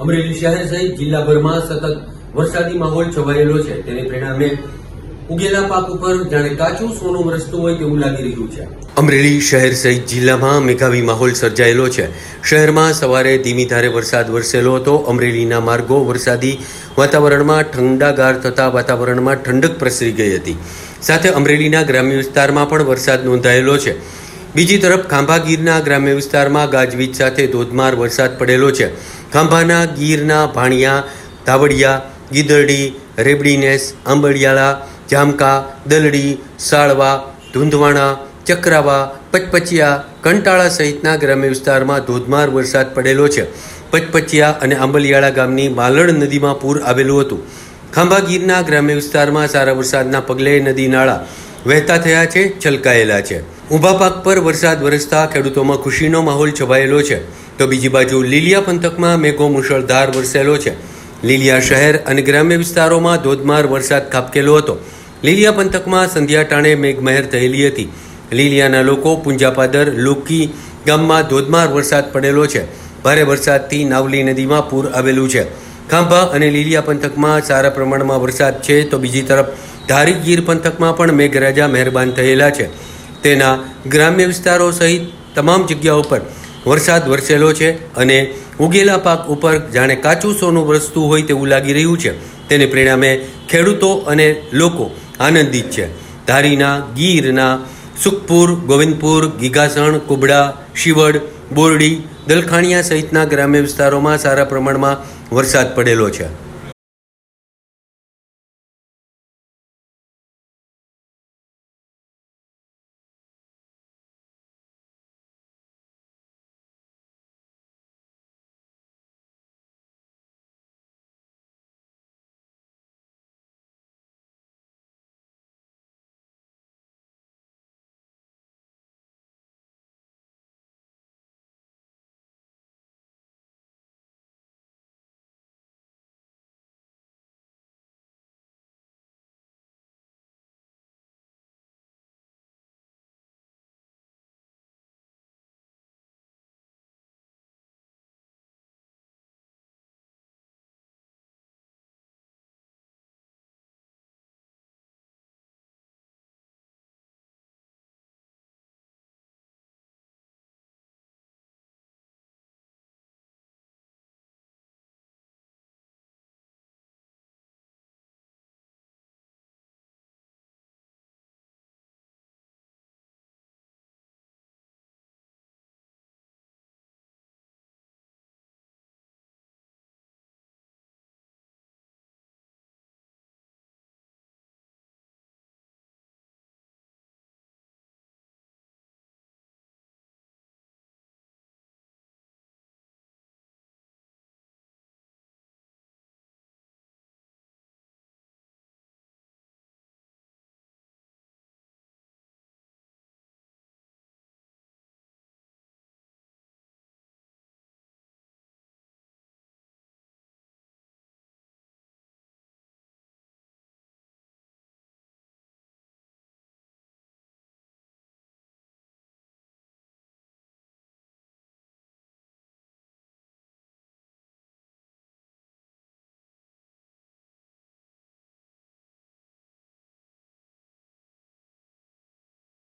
અમરેલી શહેર સહિત જિલ્લાભરમાં સતત વરસાદી માહોલ છવાયેલો છે. તેને પરિણામે ઉગેલા પાક ઉપર જાણે કાચું સોનું વરસતું હોય તેવું લાગી રહ્યું છે. અમરેલી શહેર સહિત જિલ્લામાં મેઘાવી માહોલ સર્જાયેલો છે. શહેરમાં સવારે ધીમી ધારે વરસાદ વરસેલો હતો. અમરેલીના માર્ગો વરસાદી વાતાવરણમાં ઠંડાગાર થતા વાતાવરણમાં ઠંડક પ્રસરી ગઈ હતી. સાથે અમરેલીના ગ્રામ્ય વિસ્તારમાં પણ વરસાદ નોંધાયેલો છે. બીજી તરફ ખાંભા ગીરના ગ્રામ્ય વિસ્તારમાં ગાજવીજ સાથે ધોધમાર વરસાદ પડેલો છે. ખાંભાના ગીરના ભાણિયા, ધાવડિયા, ગીદરડી, રેબડીનેસ આંબડિયાળા જામકા, દલડી, સાળવા, ધુંધવાણા, ચક્રાવા, પચપચિયા, કંટાળા સહિતના ગ્રામ્ય વિસ્તારમાં ધોધમાર વરસાદ પડેલો છે. પચપચિયા અને આંબલિયાળા ગામની માલણ નદીમાં પૂર આવેલું હતું. ખાંભાગીરના ગ્રામ્ય વિસ્તારમાં સારા વરસાદના પગલે નદી નાળા વહેતા થયા છે, છલકાયેલા છે. ઊભા પાક પર વરસાદ વરસતા ખેડૂતોમાં ખુશીનો માહોલ છવાયેલો છે. તો બીજી બાજુ લીલિયા પંથકમાં મેઘો મુશળધાર વરસેલો છે. લીલિયા શહેર અને ગ્રામ્ય વિસ્તારોમાં ધોધમાર વરસાદ ખાબકેલો હતો. લીલિયા પંથકમાં સંધ્યા ટાણે મેઘમહેર થયેલી હતી. લીલિયાના લોકો પુંજાપાદર, લોકી ગામમાં ધોધમાર વરસાદ પડેલો છે. ભારે વરસાદથી નાવલી નદીમાં પૂર આવેલું છે. ખાંભા અને લીલિયા પંથકમાં સારા પ્રમાણમાં વરસાદ છે તો બીજી તરફ ધારી ગીર પંથકમાં પણ મેઘરાજા મહેરબાન થયેલા છે. તેના ગ્રામ્ય વિસ્તારો સહિત તમામ જગ્યાઓ પર વરસાદ વરસેલો છે અને ઉગેલા પાક ઉપર જાણે કાચું સોનું વરસતું હોય તેવું લાગી રહ્યું છે. તેને પરિણામે ખેડૂતો અને લોકો આનંદિત છે. ધારીના, ગીરના, સુખપુર, ગોવિંદપુર, ગીગાસણ, કુબડા, શિવડ, બોરડી, દલખાણિયા સહિતના ગ્રામ્ય વિસ્તારોમાં સારા પ્રમાણમાં વરસાદ પડેલો છે.